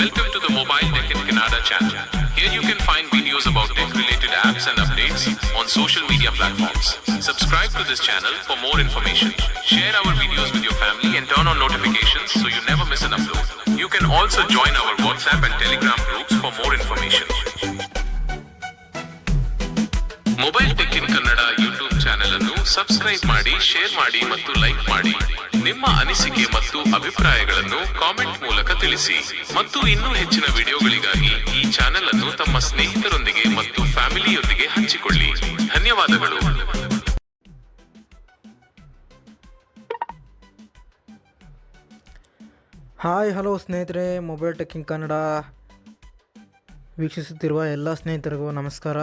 Welcome to the Mobile Tech in Canada channel. Here you can find videos about tech related apps and updates on social media platforms. Subscribe to this channel for more information. Share our videos with your family and turn on notifications so you never miss an upload. You can also join our WhatsApp and Telegram groups for more information. Mobile Tech subscribe ಮಾಡಿ share ಮಾಡಿ ಮತ್ತು like ಮಾಡಿ. ನಿಮ್ಮ ಅನಿಸಿಕೆ ಮತ್ತು ಅಭಿಪ್ರಾಯಗಳನ್ನು comment ಮೂಲಕ ತಿಳಿಸಿ. ಮತ್ತು ಇನ್ನೂ ಹೆಚ್ಚಿನ ವಿಡಿಯೋಗಳಿಗಾಗಿ ಈ ಚಾನೆಲ್ ಅನ್ನು ತಮ್ಮ ಸ್ನೇಹಿತರೊಂದಿಗೆ ಮತ್ತು ಫ್ಯಾಮಿಲಿಯೊಂದಿಗೆ ಹಂಚಿಕೊಳ್ಳಿ. ಧನ್ಯವಾದಗಳು. ಹಾಯ್ ಹಲೋ ಸ್ನೇಹಿತರೆ ಮೊಬೈಲ್ ಟೆಕ್ಕಿಂಗ್ ಕನ್ನಡ ವೀಕ್ಷಿಸುತ್ತಿರುವ ಎಲ್ಲ ಸ್ನೇಹಿತರಿಗೂ ನಮಸ್ಕಾರ.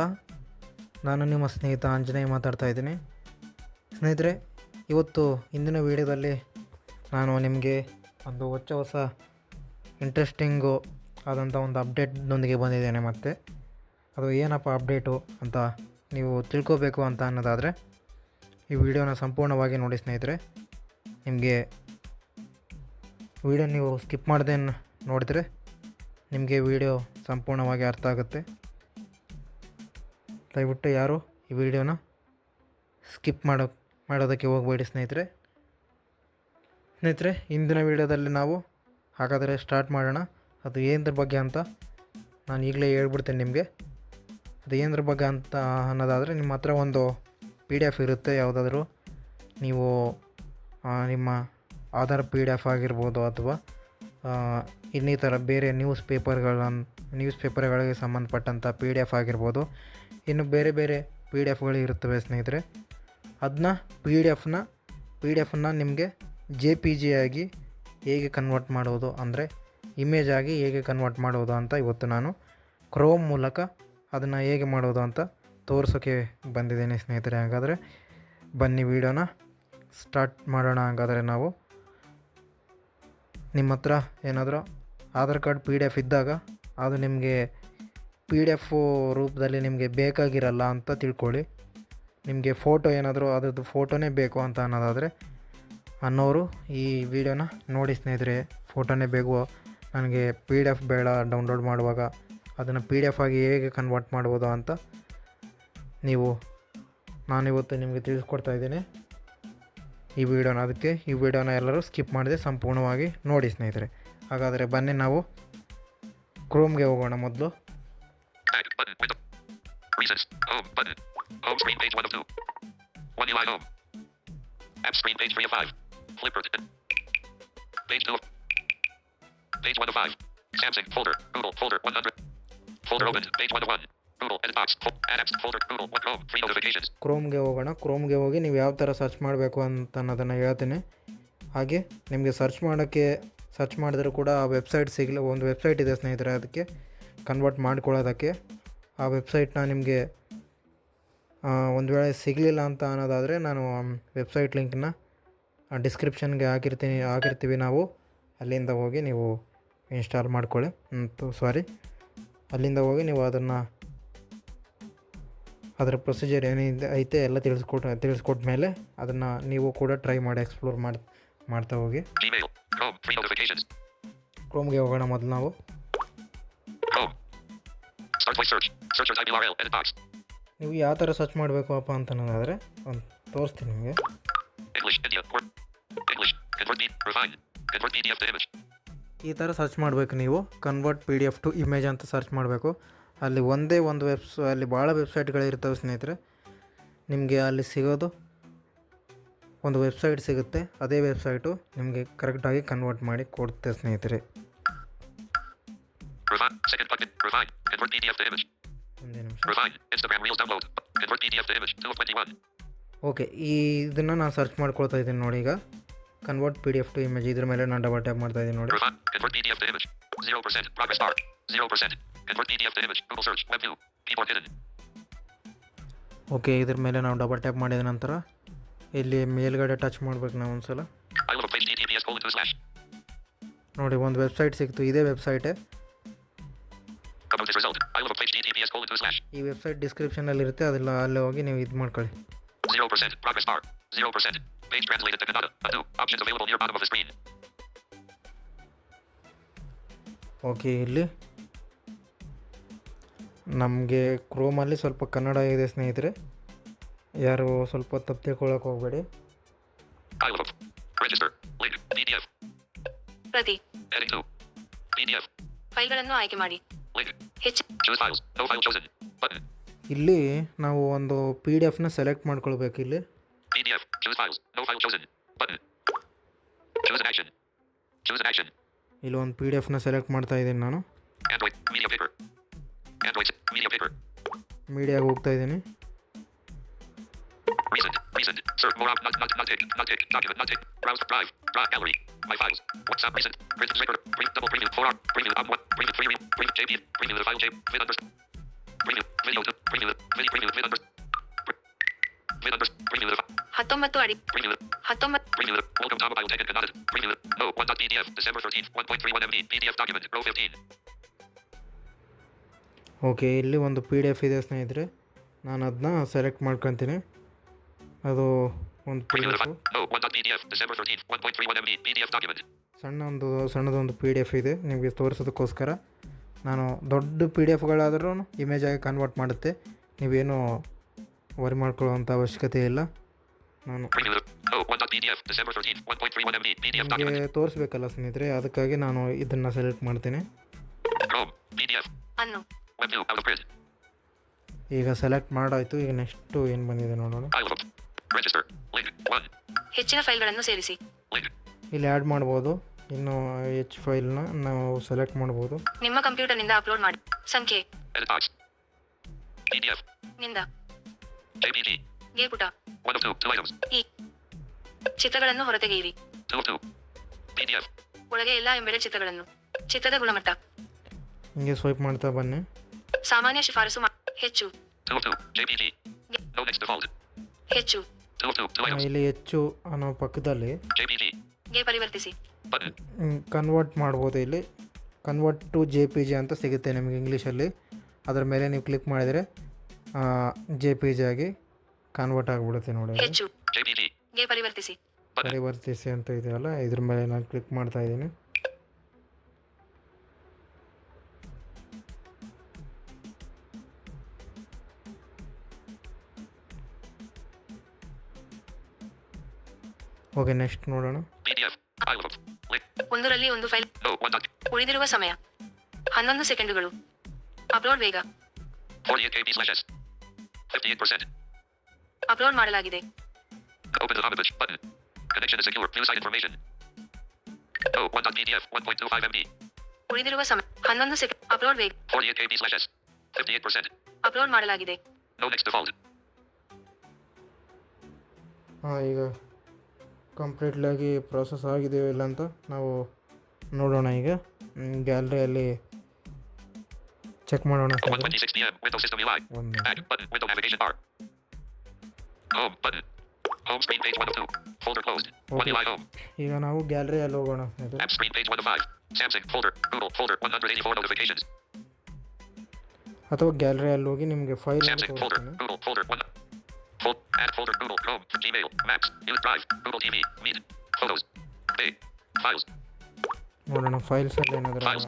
ನಾನು ನಿಮ್ಮ ಸ್ನೇಹಿತ ಆಂಜನೇಯ ಮಾತಾಡ್ತಾ ಇದ್ದೀನಿ. ಸ್ನೇಹಿತರೆ, ಇವತ್ತು ಇಂದಿನ ವಿಡಿಯೋದಲ್ಲಿ ನಾನು ನಿಮಗೆ ಒಂದು ಹೊಚ್ಚ ಹೊಸ ಇಂಟ್ರೆಸ್ಟಿಂಗು ಆದಂಥ ಒಂದು ಅಪ್ಡೇಟ್ನೊಂದಿಗೆ ಬಂದಿದ್ದೇನೆ ಮತ್ತೆ. ಅದು ಏನಪ್ಪ ಅಪ್ಡೇಟು ಅಂತ ನೀವು ತಿಳ್ಕೋಬೇಕು ಅಂತ ಅನ್ನೋದಾದರೆ, ಈ ವಿಡಿಯೋನ ಸಂಪೂರ್ಣವಾಗಿ ನೋಡಿ ಸ್ನೇಹಿತರೆ. ನಿಮಗೆ ವಿಡಿಯೋ ನೀವು ಸ್ಕಿಪ್ ಮಾಡದೆ ನೋಡಿದರೆ ನಿಮಗೆ ವಿಡಿಯೋ ಸಂಪೂರ್ಣವಾಗಿ ಅರ್ಥ ಆಗುತ್ತೆ. ದಯವಿಟ್ಟು ಯಾರು ಈ ವಿಡಿಯೋನ ಸ್ಕಿಪ್ ಮಾಡೋ ಮಾಡೋದಕ್ಕೆ ಹೋಗಬೇಡಿ ಸ್ನೇಹಿತರೆ. ಸ್ನೇಹಿತರೆ, ಇಂದಿನ ವಿಡಿಯೋದಲ್ಲಿ ನಾವು ಹಾಗಾದರೆ ಸ್ಟಾರ್ಟ್ ಮಾಡೋಣ. ಅದು ಏನದ್ರ ಬಗ್ಗೆ ಅಂತ ನಾನು ಈಗಲೇ ಹೇಳ್ಬಿಡ್ತೇನೆ ನಿಮಗೆ. ಅದು ಏನರ ಬಗ್ಗೆ ಅಂತ ಅನ್ನೋದಾದರೆ ನಿಮ್ಮ ಹತ್ರ ಒಂದು ಪಿ ಡಿ ಎಫ್ ಇರುತ್ತೆ ಯಾವುದಾದ್ರೂ. ನೀವು ನಿಮ್ಮ ಆಧಾರ್ ಪಿ ಡಿ ಎಫ್ ಆಗಿರ್ಬೋದು ಅಥವಾ ಇನ್ನಿತರ ಬೇರೆ ನ್ಯೂಸ್ ಪೇಪರ್ಗಳನ್ನು, ನ್ಯೂಸ್ ಪೇಪರ್ಗಳಿಗೆ ಸಂಬಂಧಪಟ್ಟಂಥ ಪಿ ಡಿ ಎಫ್ ಆಗಿರ್ಬೋದು. ಇನ್ನು ಬೇರೆ ಬೇರೆ ಪಿ ಡಿ ಎಫ್ಗಳು ಇರುತ್ತವೆ ಸ್ನೇಹಿತರೆ. ಅದನ್ನ ಪಿ ಡಿ ಎಫ್ನ ಪಿ ಡಿ ಎಫ್ನ ನಿಮಗೆ ಜೆ ಪಿ ಜಿ ಆಗಿ ಹೇಗೆ ಕನ್ವರ್ಟ್ ಮಾಡೋದು ಅಂದರೆ ಇಮೇಜ್ ಆಗಿ ಹೇಗೆ ಕನ್ವರ್ಟ್ ಮಾಡೋದು ಅಂತ ಇವತ್ತು ನಾನು ಕ್ರೋಮ್ ಮೂಲಕ ಅದನ್ನು ಹೇಗೆ ಮಾಡೋದು ಅಂತ ತೋರಿಸೋಕ್ಕೆ ಬಂದಿದ್ದೇನೆ ಸ್ನೇಹಿತರೆ. ಹಾಗಾದರೆ ಬನ್ನಿ ವಿಡಿಯೋನ ಸ್ಟಾರ್ಟ್ ಮಾಡೋಣ. ಹಾಗಾದರೆ ನಾವು ನಿಮ್ಮ ಹತ್ರ ಏನಾದರೂ Aadhaar card P D F ಇದ್ದಾಗ ಅದು ನಿಮಗೆ ಪಿ ಡಿ ಎಫ್ ರೂಪದಲ್ಲಿ ನಿಮಗೆ ಬೇಕಾಗಿರಲ್ಲ ಅಂತ ತಿಳ್ಕೊಳ್ಳಿ. ನಿಮಗೆ ಫೋಟೋ ಏನಾದರೂ ಅದರದ್ದು ಫೋಟೋನೇ ಬೇಕು ಅಂತ ಅನ್ನೋದಾದರೆ ಅನ್ನೋರು ಈ ವಿಡಿಯೋನ ನೋಡಿ ಸ್ನೇಹಿತರೆ, ಫೋಟೋನೇ ಬೇಕು. ನನಗೆ ಪಿ ಡಿ ಎಫ್ ಬೇಡ ಡೌನ್ಲೋಡ್ ಮಾಡುವಾಗ ಅದನ್ನು ಪಿ ಡಿ ಎಫ್ ಆಗಿ ಹೇಗೆ ಕನ್ವರ್ಟ್ ಮಾಡ್ಬೋದು ಅಂತ ನೀವು, ನಾನಿವತ್ತು ನಿಮಗೆ ತಿಳಿಸ್ಕೊಡ್ತಾ ಇದ್ದೀನಿ. ಈ ವಿಡಿಯೋನ ಅದಕ್ಕೆ, ಈ ವಿಡಿಯೋನ ಎಲ್ಲರೂ ಸ್ಕಿಪ್ ಮಾಡದೆ ಸಂಪೂರ್ಣವಾಗಿ ನೋಡಿ ಸ್ನೇಹಿತರೆ. ಹಾಗಾದರೆ ಬನ್ನಿ ನಾವು ಕ್ರೋಮ್ಗೆ ಹೋಗೋಣ ಮೊದಲು. Home screen page one of two. One UI home. App screen page three of five. Flipper. Page two. of- Page one of five. Samsung folder. Google folder one hundred. Folder opened. Page one of one. ಕ್ರೋಮ್ಗೆ ಹೋಗೋಣ ಕ್ರೋಮ್ಗೆ ಹೋಗಿ ನೀವು ಯಾವ ಥರ search ಮಾಡಬೇಕು ಅಂತ ಅನ್ನೋದನ್ನು ಹೇಳ್ತೀನಿ ಹಾಗೆ ನಿಮಗೆ ಸರ್ಚ್ ಮಾಡೋಕ್ಕೆ ಸರ್ಚ್ ಮಾಡಿದ್ರೂ ಕೂಡ ಆ ವೆಬ್ಸೈಟ್ ಸಿಗಲಿ ಒಂದು ವೆಬ್ಸೈಟ್ ಇದೆ ಸ್ನೇಹಿತರೆ ಅದಕ್ಕೆ ಕನ್ವರ್ಟ್ ಮಾಡ್ಕೊಳ್ಳೋದಕ್ಕೆ ಆ ವೆಬ್ಸೈಟ್ನ ನಿಮಗೆ ಒಂದು ವೇಳೆ ಸಿಗಲಿಲ್ಲ ಅಂತ ಅನ್ನೋದಾದರೆ ನಾನು ವೆಬ್ಸೈಟ್ ಲಿಂಕ್ನ ಡಿಸ್ಕ್ರಿಪ್ಷನ್ಗೆ ಹಾಕಿರ್ತೀನಿ ಹಾಕಿರ್ತೀವಿ ನಾವು. ಅಲ್ಲಿಂದ ಹೋಗಿ ನೀವು ಇನ್ಸ್ಟಾಲ್ ಮಾಡ್ಕೊಳ್ಳಿ. ಸಾರಿ ಅಲ್ಲಿಂದ ಹೋಗಿ ನೀವು ಅದನ್ನು ಅದರ ಪ್ರೊಸೀಜರ್ ಏನಿದೆ ಐತೆ ಎಲ್ಲ ತಿಳಿಸ್ಕೊಟ್ ತಿಳಿಸ್ಕೊಟ್ಟ ಮೇಲೆ ಅದನ್ನು ನೀವು ಕೂಡ ಟ್ರೈ ಮಾಡಿ ಎಕ್ಸ್ಪ್ಲೋರ್ ಮಾಡಿ ಮಾಡ್ತಾ ಹೋಗಿ. ಕ್ರೋಮ್ಗೆ ಹೋಗೋಣ ಮೊದಲು ನಾವು. ನೀವು ಯಾವ ಥರ ಸರ್ಚ್ ಮಾಡಬೇಕು ಅಪ್ಪ ಅಂತ ಅನ್ನೋದಾದರೆ ಒಂದು ತೋರಿಸ್ತೀನಿ ನಿಮಗೆ. ಈ ಥರ ಸರ್ಚ್ ಮಾಡಬೇಕು ನೀವು. Convert P D F to image ಅಂತ ಸರ್ಚ್ ಮಾಡಬೇಕು. ಅಲ್ಲಿ ಒಂದೇ ಒಂದು ವೆಬ್ಸ್ ಅಲ್ಲಿ ಭಾಳ ವೆಬ್ಸೈಟ್ಗಳಿರ್ತವೆ ಸ್ನೇಹಿತರೆ. ನಿಮಗೆ ಅಲ್ಲಿ ಸಿಗೋದು ಒಂದು ವೆಬ್ಸೈಟ್ ಸಿಗುತ್ತೆ. ಅದೇ ವೆಬ್ಸೈಟು ನಿಮಗೆ ಕರೆಕ್ಟಾಗಿ ಕನ್ವರ್ಟ್ ಮಾಡಿ ಕೊಡುತ್ತೆ ಸ್ನೇಹಿತರೆ. ಓಕೆ ಈ ಇದನ್ನ ನಾನು ಸರ್ಚ್ ಮಾಡ್ಕೊಳ್ತಾ ಇದ್ದೀನಿ ನೋಡಿ ಈಗ. Convert P D to image ಇದ್ರ ಮೇಲೆ ನಾನು ಡಬಲ್ ಟ್ಯಾಪ್ ಮಾಡ್ತಾ ಇದ್ದೀನಿ ನೋಡಿ. ಓಕೆ ಇದ್ರ ಮೇಲೆ ನಾವು ಡಬಲ್ ಟ್ಯಾಪ್ ಮಾಡಿದ ನಂತರ ಇಲ್ಲಿ ಮೇಲ್ಗಡೆ ಟಚ್ ಮಾಡ್ಬೇಕು ನಾವು ಒಂದ್ಸಲ. ನೋಡಿ ಒಂದು ವೆಬ್ಸೈಟ್ ಸಿಕ್ತು. ಇದೇ ವೆಬ್ಸೈಟೇ ಈ ವೆಬ್ಸೈಟ್ ಡಿಸ್ಕ್ರಿಪ್ಷನ್ ಅಲ್ಲಿ ಇರುತ್ತೆ ಅದೆಲ್ಲ ಅಲ್ಲೇ ಹೋಗಿ ನೀವು ಇದು ಮಾಡ್ಕೊಳ್ಳಿ. ಓಕೆ ಇಲ್ಲಿ. ನಮಗೆ ಕ್ರೋಮಲ್ಲಿ ಸ್ವಲ್ಪ ಕನ್ನಡ ಇದೆ ಸ್ನೇಹಿತರೆ. ಯಾರು ಸ್ವಲ್ಪ ತಪ್ಪಿಕೊಳ್ಳಕ್ಕೆ ಹೋಗಬೇಡಿ. ಪ್ರತಿ ಫೈಲ್ಗಳನ್ನು ಆಯ್ಕೆ ಮಾಡಿ. Link. ನಾವು ಒಂದು ಪಿ ಡಿ ಎಫ್ನ ಸೆಲೆಕ್ಟ್ ಮಾಡ್ಕೊಳ್ಬೇಕು ಇಲ್ಲಿ ನಾವು ಒಂದು ಪಿ ಡಿ ಎಫ್ನ ಸೆಲೆಕ್ಟ್ ಮಾಡ್ಕೊಳ್ಬೇಕು ಇಲ್ಲಿ ನಾನು Choose ಹೋಗ್ತಾ ಇದ್ದೀನಿ Recent, recent, sir, more an not, not, not, not, ಇಲ್ಲಿ ಒಂದು ಪಿ ಡಿ ಎಫ್ನ ಸೆಲೆಕ್ಟ್ ಮಾಡ್ತಾ ಇದ್ದೀನಿ ನಾನು not, not, not, not, not, not, ಮೀಡಿಯಾಗೆ ಹೋಗ್ತಾ ಇದ್ದೀನಿ not, not, Search more not, Not, not, not not, Not not, Document. Not tick. Browse. Drive. Drive. Gallery. My files. WhatsApp. Recent. Print record. Print double preview. 4R. Preview. Um, One. Preview. Preview. Preview. JP. Preview the file. J. Vid numbers. Preview. Video. Two. Preview. the- Video. Preview. Vid numbers. Vid numbers. Preview the file. ಹತ್ತೊಂಬತ್ತು ಅಡಿ Preview. the- ಹತ್ತೊಂಬತ್ತು Preview. the- Welcome to Mobile Tech and Cannot. Preview. No. 1.pdf. December 13th. 1.31 MB. PDF document. Row 15. Okay ಇಲ್ಲಿ ಒಂದು P D F ಇದೆ ಸ್ನೇಹಿತರೆ ನಾನು ಅದನ್ನ select ಮಾಡ್ಕೊತೀನಿ ಅದು ಒಂದು P D Preview the F file. No. 1.pdf. December 13th. 1.31 MB. PDF document. ಸಣ್ಣ ಒಂದು ಸಣ್ಣದೊಂದು ಪಿ ಡಿ ಎಫ್ ಇದೆ ನಿಮಗೆ ತೋರಿಸೋದಕ್ಕೋಸ್ಕರ ನಾನು ದೊಡ್ಡ ಪಿ ಡಿ ಇಮೇಜ್ ಆಗಿ ಕನ್ವರ್ಟ್ ಮಾಡುತ್ತೆ ನೀವೇನು ವರಿ ಮಾಡ್ಕೊಳ್ಳುವಂಥ ಅವಶ್ಯಕತೆ ಇಲ್ಲ ನಾನು Preview. the- No. 1.pdf. December 13th. 1.31 MB. PDF document. ನಿಮಗೆ ತೋರಿಸ್ಬೇಕಲ್ಲ ಸ್ನೇಹಿತರೆ ಅದಕ್ಕಾಗಿ ನಾನು ಇದನ್ನು ಸೆಲೆಕ್ಟ್ ಮಾಡ್ತೀನಿ. ಈಗ ಸೆಲೆಕ್ಟ್ ಮಾಡಾಯಿತು ಈಗ ನೆಕ್ಸ್ಟು ಏನು ಬಂದಿದೆ ನೋಡೋಣ File of. Register. Link. 1. ಹೆಚ್ಚಿನ ಫೈಲ್ಗಳನ್ನು ಸೇರಿಸಿ ಇಲ್ಲಿ ಆ್ಯಡ್ ಮಾಡ್ಬೋದು ಇನ್ನು ಎಚ್ ಫೈಲ್ನ ನಾವು ಸೆಲೆಕ್ಟ್ ಮಾಡ್ಬೋದು ನಿಮ್ಮ ಕಂಪ್ಯೂಟರ್ನಿಂದ ಅಪ್ಲೋಡ್ ಮಾಡಿ ಸಂಖ್ಯೆ. ನಿಂದ ಗೆ ಪುಟ 1 of 2. 2 items. ಈ ಚಿತ್ರಗಳನ್ನು ಹೊರತೆಗೆಯಿರಿ 2 of 2. PDF. ಒಳಗೆ ಎಲ್ಲ ಎಂಬೆಡೆಡ್ ಚಿತ್ರಗಳನ್ನು ಚಿತ್ರದ ಗುಣಮಟ್ಟ ಹಿಂಗೆ ಸ್ವೈಪ್ ಮಾಡ್ತಾ ಬನ್ನಿ ಸಾಮಾನ್ಯ ಶಿಫಾರಸು ಹೆಚ್ಚು 2 of 2. JPG. No next default. ಹೆಚ್ಚು 2 of 2. 2 ಆ, items. ಇಲ್ಲಿ ಹೆಚ್ಚು ಅನ್ನೋ ಪಕ್ಕದಲ್ಲಿ JPG. ಗೆ ಪರಿವರ್ತಿಸಿ. ಕನ್ವರ್ಟ್ ಮಾಡ್ಬೋದು ಇಲ್ಲಿ. Convert to J P G ಅಂತ ಸಿಗುತ್ತೆ ನಿಮಗೆ ಇಂಗ್ಲೀಷಲ್ಲಿ ಅದರ ಮೇಲೆ ನೀವು ಕ್ಲಿಕ್ ಮಾಡಿದರೆ ಜೆ ಪಿ ಜಿ ಆಗಿ ಕನ್ವರ್ಟ್ ಆಗಿಬಿಡುತ್ತೆ ನೋಡಿ ಪರಿವರ್ತಿಸಿ. ಪರಿವರ್ತಿಸಿ ಅಂತ ಇದೆಯಲ್ಲ ಇದ್ರ ಮೇಲೆ ನಾನು ಕ್ಲಿಕ್ ಮಾಡ್ತಾ ಇದ್ದೀನಿ. ಓಕೆ ನೆಕ್ಸ್ಟ್ ನೋಡೋಣ. ಒಂದರಲ್ಲಿ ಒಂದು ಫೈಲ್ No. 1 dot. ಉಳಿದಿರುವ ಸಮಯ ಹನ್ನೊಂದು ಸೆಕೆಂಡುಗಳು ಅಪ್ಲೋಡ್ ವೇಗ 48 KB slash S. 58%. ಅಪ್ಲೋಡ್ ಮಾಡಲಾಗಿದೆ Open the Omnibus. Button. Connection is secure. View site information. No. 1 dot PDF. 1.25 MB. ಉಳಿದಿರುವ ಸಮಯ ಹನ್ನೊಂದು ಸೆಕೆಂಡ್ ಅಪ್ಲೋಡ್ ವೇಗ 48 KB slash S. 58%. ಅಪ್ಲೋಡ್ ಮಾಡಲಾಗಿದೆ No next default. ಹಾಂ ಈಗ ಕಂಪ್ಲೀಟ್ಲಾಗಿ ಪ್ರೋಸೆಸ್ ಆಗಿದೀವ ಇಲ್ಲ ಅಂತ ನಾವು ನೋಡೋಣ ಈಗ. ಗ್ಯಾಲರಿಯಲ್ಲಿ ಚೆಕ್ ಮಾಡೋಣ ವಿತೌಸ್ ಈಗ ನಾವು ಗ್ಯಾಲರಿಯಲ್ಲಿ ಹೋಗೋಣ ಬಾಯ್ಸ್ ಫೋಟೋಗೈತೆ ಅಥವಾ ಗ್ಯಾಲರಿಯಲ್ಲಿ ಹೋಗಿ ನಿಮಗೆ ಫೈಲ್ ಲ್ಯಾಂಪ್ಸ್ Add folder. Google Chrome. Gmail. Maps. News Drive. Google TV. Meet. Photos. Pay. Files. ನೋಡೋಣ ಫೈಲ್ಸಲ್ಲಿ ಏನಾದರೂ Files.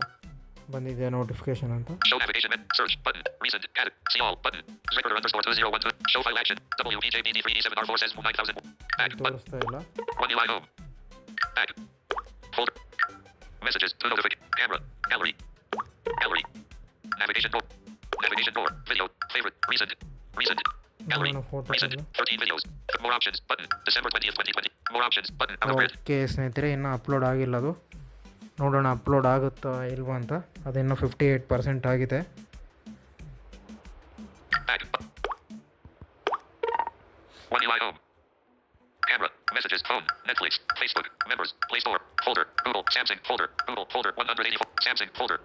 ಬಂದಿದೆಯಾ ನೋಟಿಫಿಕೇಶನ್ ಅಂತ Show navigation. men- Search button. Recent. Added. See all button. Recorder underscore 2012. Show file action. WPJBD3D7R4 says 9000. Back button. ತೋರಿಸ್ತಾ ಇಲ್ಲ One UI home. Back. Folder. Messages. To notification. Camera. Gallery. Gallery. Navigation door. Navigation door. Video. Favorite. Recent. Recent. Gallery. ನೋಡೋಣ Recent. 13 videos. More options. Button. December 20th, 2020. More options. Button. Out of okay ಸ್ನೇಹಿತರೆ ಇನ್ನೂ upload ಆಗಿಲ್ಲ ಅದು ನೋಡೋಣ upload ಆಗುತ್ತಾ ಇಲ್ವಾ ಅಂತ ಅದಿನ್ನೂ ಫಿಫ್ಟಿ ಏಯ್ಟ್ ಪರ್ಸೆಂಟ್ ಆಗಿದೆ. Camera. Messages. Phone. Netflix. Facebook. Members. Play Store. Folder. Google. Samsung. Folder. Google. Folder. 184. Samsung. Folder.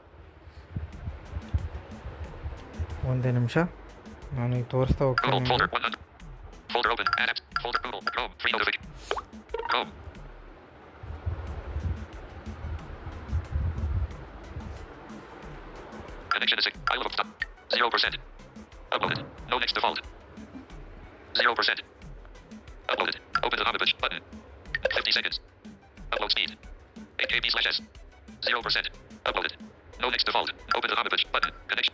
ಒಂದೇ ನಿಮಿಷ ನಾನು ಈಗ ತೋರಿಸ್ತಾ ಹೋಗ್ತೀನಿ Google. Folder. ನಿಮ್ಗೆ. 100. Folder open. Add apps. Folder. Google. Chrome. Free notification. Chrome. Connection is. I love stop. Zero percent. Uploaded. No next default. Zero percent. Uploaded. Open the Omnibus button. 50 seconds. Upload speed. 8 KB slash S. Zero percent. Uploaded. No next default. Open the homepage button. Connection.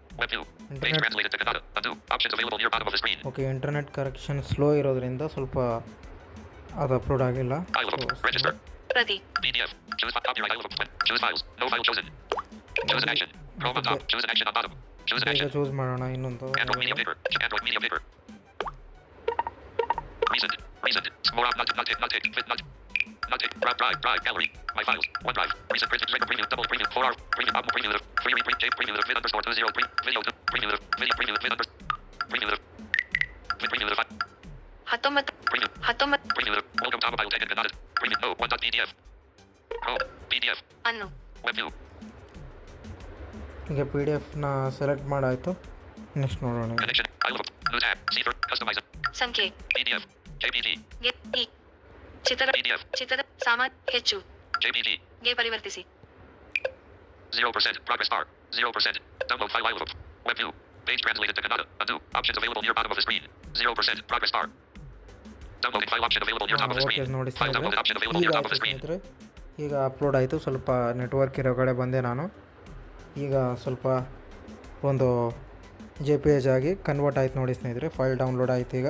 Okay internet correction slow ಇರೋದ್ರಿಂದ ಸ್ವಲ್ಪ ಅದು upload ಆಗಿಲ್ಲ. Choose ಮಾಡೋಣ ಇನ್ನೊಂದು. Reason. Reason. More not not not take drive drive drive gallery. My files. OneDrive. Recent printed record preview double preview four hour preview album preview live free reprint tape preview live vid underscore two zero three video two preview live video preview live vid under preview live vid preview live ಹತ್ತೊಂಬತ್ತು preview ಹತ್ತೊಂಬತ್ತು preview live welcome to mobile taken Kannada preview no one dot PDF. Home PDF ಅನ್ನು web view ಈಗ P D ಎಫ್ನ select ಮಾಡಾಯಿತು next ನೋಡೋಣ ಈಗ. connection. I love new tab. See for customize it. ಸಂಖ್ಯೆ ಈ ಚಿತ್ರದ PDF ಹೆಚ್ಚು JPG ಗೆ ಪರಿವರ್ತಿಸಿ 0% Progress bar. 0% Download file iLook. Web view. Page translated to Kannada. Undo. Options available near bottom of the screen. 0% Progress bar. Downloading file option available near top of the screen. File option available ಈಗ near top of ಆಯಿತು the screen. ಈಗ upload ಆಯಿತು ಸ್ವಲ್ಪ network ಇರೋ ಕಡೆ ಬಂದೆ ನಾನು ಈಗ ಸ್ವಲ್ಪ ಒಂದು ಜೆ ಪಿ ಎಜ್ ಆಗಿ ಕನ್ವರ್ಟ್ ಆಯ್ತು ನೋಡಿ ಸ್ನೇಹಿತರೆ ಫೈಲ್ ಡೌನ್ಲೋಡ್ ಆಯ್ತು ಈಗ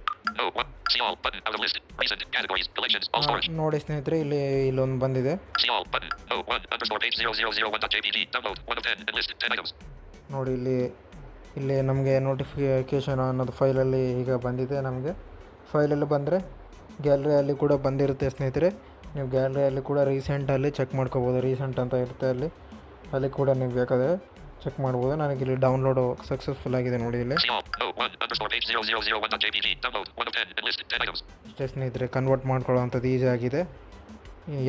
Ah, ನೋಡಿ ಸ್ನೇಹಿತರೆ ಇಲ್ಲಿ ಇಲ್ಲೊಂದು ಬಂದಿದೆ. ನೋಡಿ ಇಲ್ಲಿ ಇಲ್ಲಿ ನಮಗೆ ನೋಟಿಫಿಕೇಶನ್ ಅನ್ನೋದು ಫೈಲಲ್ಲಿ ಈಗ ಬಂದಿದೆ ನಮಗೆ. ಫೈಲಲ್ಲಿ ಬಂದರೆ ಗ್ಯಾಲರಿಯಲ್ಲಿ ಕೂಡ ಬಂದಿರುತ್ತೆ ಸ್ನೇಹಿತರೆ. ನೀವು ಗ್ಯಾಲರಿಯಲ್ಲಿ ಕೂಡ ರೀಸೆಂಟಲ್ಲಿ ಚೆಕ್ ಮಾಡ್ಕೋಬೋದು. ರೀಸೆಂಟ್ ಅಂತ ಇರುತ್ತೆ ಅಲ್ಲಿ. ಅಲ್ಲಿ ಕೂಡ ನೀವು ಬೇಕಾದರೆ ಚೆಕ್ ಮಾಡ್ಬೋದು. ನನಗೆ ಇಲ್ಲಿ ಡೌನ್ಲೋಡ್ ಸಕ್ಸಸ್ಫುಲ್ ಆಗಿದೆ ನೋಡಿ ಇಲ್ಲಿ. ಅಷ್ಟೇ ಸ್ನೇಹಿತರೆ ಕನ್ವರ್ಟ್ ಮಾಡ್ಕೊಳ್ಳೋವಂಥದ್ದು ಈಸಿ ಆಗಿದೆ.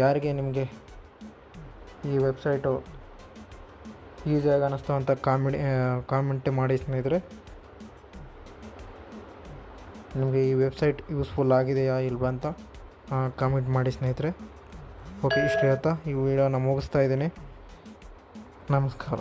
ಯಾರಿಗೆ ನಿಮಗೆ ಈ ವೆಬ್ಸೈಟು ಈಸಿಯಾಗಿ ಅನ್ನಿಸ್ತು ಅಂತ ಕಾಮಿಡಿ ಕಾಮೆಂಟ್ ಮಾಡಿ ಸ್ನೇಹಿತರೆ. ನಿಮಗೆ ಈ ವೆಬ್ಸೈಟ್ ಯೂಸ್ಫುಲ್ ಆಗಿದೆಯಾ ಇಲ್ವಾ ಅಂತ ಕಾಮೆಂಟ್ ಮಾಡಿ ಸ್ನೇಹಿತರೆ. ಓಕೆ ಇಷ್ಟು ಹೇಳ್ತಾ ಈ ವಿಡಿಯೋನ ಮುಗಿಸ್ತಾ ಇದ್ದೀನಿ. ನಮಸ್ಕಾರ.